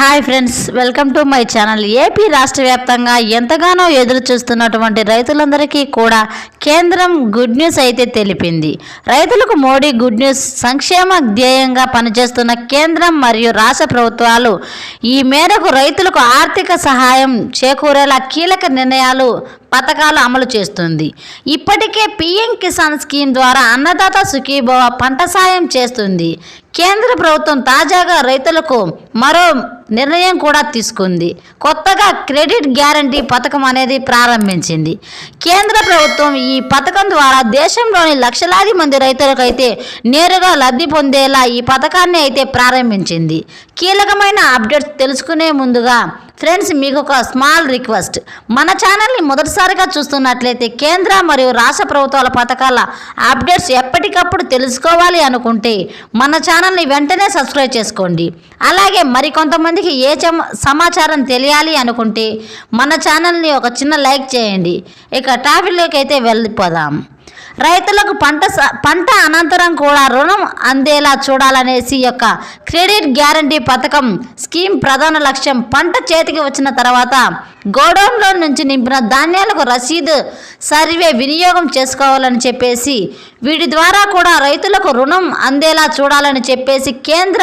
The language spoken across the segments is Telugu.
Hi friends welcome to my channel AP రాష్ట్ర వ్యాప్తంగా ఎంతగానో ఎదురు చూస్తున్నటువంటి రైతులందరికీ కూడా కేంద్రం గుడ్ న్యూస్ అయితే తెలిపింది. రైతులకు మోడీ గుడ్ న్యూస్ సంక్షేమ ధ్యేయంగా పనిచేస్తున్న కేంద్రం మరియు రాష్ట్ర ప్రభుత్వాలు ఈ మేరకు రైతులకు ఆర్థిక సహాయం చేకూరేలా కీలక నిర్ణయాలు పథకాలు అమలు చేస్తుంది. ఇప్పటికే పీఎం కిసాన్ స్కీమ్ ద్వారా అన్నదాత సుఖీభవ పంట సాయం చేస్తుంది. కేంద్ర ప్రభుత్వం తాజాగా రైతులకు మరో నిర్ణయం కూడా తీసుకుంది. కొత్తగా క్రెడిట్ గ్యారంటీ పథకం అనేది ప్రారంభించింది. కేంద్ర ప్రభుత్వం ఈ పథకం ద్వారా దేశంలోని లక్షలాది మంది రైతులకైతే నేరుగా లబ్ధి పొందేలా ఈ పథకాన్ని అయితే ప్రారంభించింది. కీలకమైన అప్డేట్స్ తెలుసుకునే ముందుగా ఫ్రెండ్స్ మీకు ఒక స్మాల్ రిక్వెస్ట్ మన ఛానల్ని మొదటిసారిగా చూస్తున్నట్లయితే కేంద్ర మరియు రాష్ట్ర ప్రభుత్వాల పథకాల అప్డేట్స్ ఎప్పటికప్పుడు తెలుసుకోవాలి అనుకుంటే మన ఛానల్ని వెంటనే సబ్స్క్రైబ్ చేసుకోండి. అలాగే మరికొంతమందికి ఏ చమ- సమాచారం తెలియాలి అనుకుంటే మన ఛానల్ని ఒక చిన్న లైక్ చేయండి. ఇక టాపిక్లోకి అయితే వెళ్ళిపోదాం. రైతులకు పంట స- పంట అనంతరం కూడా రుణం అందేలా చూడాలనేసి యొక్క క్రెడిట్ గ్యారంటీ పథకం స్కీమ్ ప్రధాన లక్ష్యం. పంట చేతికి వచ్చిన తర్వాత గోడౌన్లో నుంచి నింపిన ధాన్యాలకు రసీదు సర్వే వినియోగం చేసుకోవాలని చెప్పేసి వీటి ద్వారా కూడా రైతులకు రుణం అందేలా చూడాలని చెప్పేసి కేంద్ర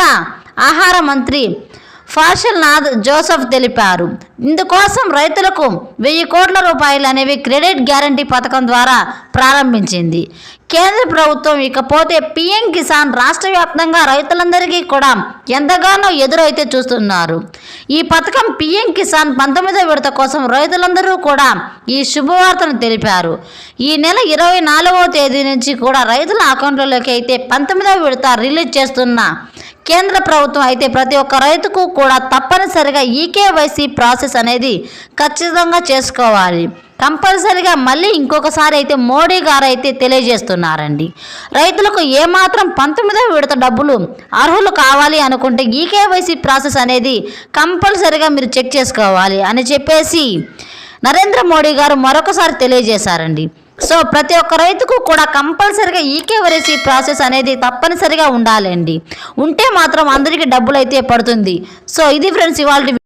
ఆహార మంత్రి ఫాషల్నాథ్ జోసఫ్ తెలిపారు. ఇందుకోసం రైతులకు వెయ్యి కోట్ల రూపాయలు అనేవి క్రెడిట్ గ్యారంటీ పథకం ద్వారా ప్రారంభించింది. కేంద్ర ప్రభుత్వం ఇకపోతే పిఎం కిసాన్ రాష్ట్ర వ్యాప్తంగా రైతులందరికీ కూడా ఎంతగానో ఎదురైతే చూస్తున్నారు. ఈ పథకం పిఎం కిసాన్ పంతొమ్మిదో విడత కోసం రైతులందరూ కూడా ఈ శుభవార్తను తెలిపారు. ఈ నెల ఇరవై నాలుగవ తేదీ నుంచి కూడా రైతుల అకౌంట్లలోకి అయితే పంతొమ్మిదవ విడత రిలీజ్ చేస్తున్న కేంద్ర ప్రభుత్వం అయితే ప్రతి ఒక్క రైతుకు కూడా తప్పనిసరిగా ఈకేవైసీ ప్రాసెస్ అనేది ఖచ్చితంగా చేసుకోవాలి. కంపల్సరిగా మళ్ళీ ఇంకొకసారి అయితే మోడీ గారు అయితే తెలియజేస్తున్నారండి. రైతులకు ఏమాత్రం పంతొమ్మిదో విడత డబ్బులు అర్హులు కావాలి అనుకుంటే ఈకేవైసీ ప్రాసెస్ అనేది కంపల్సరిగా మీరు చెక్ చేసుకోవాలి అని చెప్పేసి నరేంద్ర మోడీ గారు మరొకసారి తెలియజేశారండి. సో ప్రతి ఒక్క రైతుకు కూడా కంపల్సరిగా ఈకేవరేసీ ప్రాసెస్ అనేది తప్పనిసరిగా ఉండాలండి. ఉంటే మాత్రం అందరికీ డబ్బులు అయితే పడుతుంది. సో ఇది ఫ్రెండ్స్ ఇవాళ